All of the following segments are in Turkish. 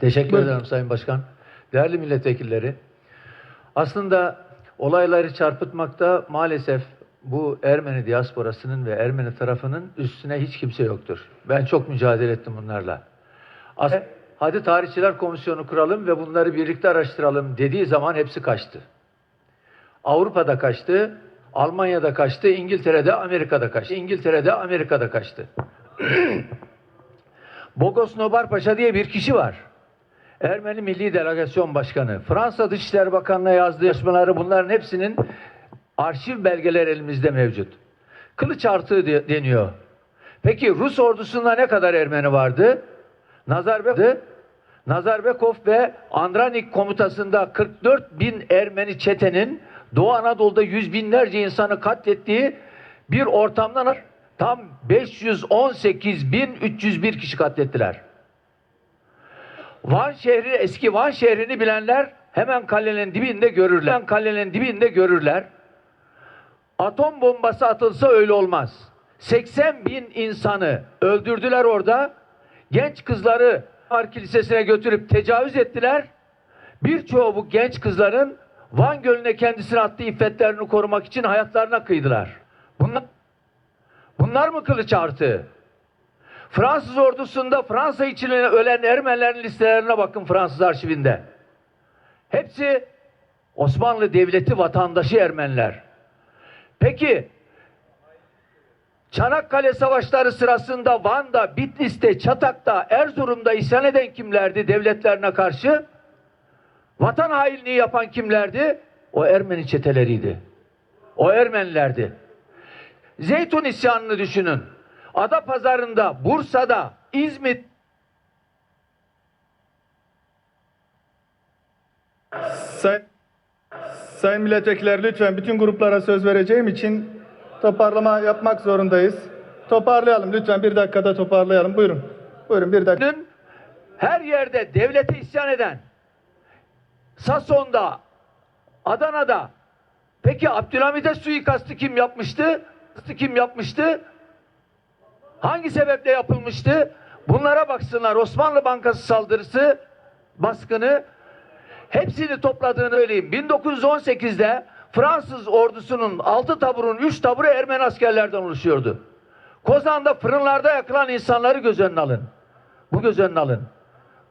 Teşekkür Buyurun. ederim Sayın Başkan. Değerli milletvekilleri, aslında olayları çarpıtmakta maalesef bu Ermeni diasporasının ve Ermeni tarafının üstüne hiç kimse yoktur. Ben çok mücadele ettim bunlarla. As hadi tarihçiler komisyonu kuralım ve bunları birlikte araştıralım dediği zaman hepsi kaçtı. Avrupa'da kaçtı, Almanya'da kaçtı, İngiltere'de, Amerika'da kaçtı. İngiltere'de, Amerika'da kaçtı. Bogos Nobar Paşa diye bir kişi var. Ermeni Milli Delegasyon Başkanı. Fransa Dışişleri Bakanı'na yazdığı yazmaları bunların hepsinin arşiv belgeleri elimizde mevcut. Kılıç artığı de- deniyor. Peki Rus ordusunda ne kadar Ermeni vardı? Nazarbekov, Nazarbekov ve Andranik komutasında 44 bin Ermeni çetenin Doğu Anadolu'da yüz binlerce insanı katlettiği bir ortamdan tam 518.301 kişi katlettiler. Van şehri, eski Van şehrini bilenler hemen kalenin dibinde görürler. Hemen kalenin dibinde görürler. Atom bombası atılsa öyle olmaz. 80 bin insanı öldürdüler orada. Genç kızları Var Kilisesi'ne götürüp tecavüz ettiler. Birçoğu bu genç kızların Van Gölü'ne kendisine attığı iffetlerini korumak için hayatlarına kıydılar. Bunlar, bunlar mı kılıç artığı? Fransız ordusunda Fransa için ölen Ermenilerin listelerine bakın Fransız arşivinde. Hepsi Osmanlı Devleti vatandaşı Ermeniler. Peki Çanakkale Savaşları sırasında Van'da, Bitlis'te, Çatak'ta, Erzurum'da isyan eden kimlerdi devletlerine karşı? Vatan hainliği yapan kimlerdi? O Ermeni çeteleriydi. O Ermenilerdi. Zeytun isyanını düşünün. Adapazarı'nda, Bursa'da, İzmit, Say Sayın milletvekiller lütfen bütün gruplara söz vereceğim için toparlama yapmak zorundayız. Toparlayalım lütfen bir dakikada toparlayalım. Buyurun. Buyurun bir dakika. Dün her yerde devlete isyan eden Sason'da, Adana'da peki Abdülhamid'e suikastı kim yapmıştı? Kim yapmıştı? Hangi sebeple yapılmıştı? Bunlara baksınlar. Osmanlı Bankası saldırısı, baskını hepsini topladığını söyleyeyim. 1918'de Fransız ordusunun 6 taburun 3 taburu Ermeni askerlerden oluşuyordu. Kozan'da fırınlarda yakılan insanları göz önüne alın. Bu göz önüne alın.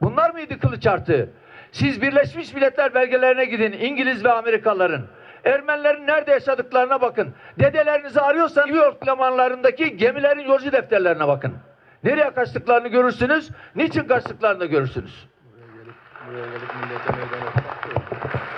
Bunlar mıydı kılıç artığı? Siz Birleşmiş Milletler belgelerine gidin İngiliz ve Amerikalıların. Ermenilerin nerede yaşadıklarına bakın. Dedelerinizi arıyorsanız New York limanlarındaki gemilerin yolcu defterlerine bakın. Nereye kaçtıklarını görürsünüz, niçin kaçtıklarını görürsünüz. Buraya gelip millete meydan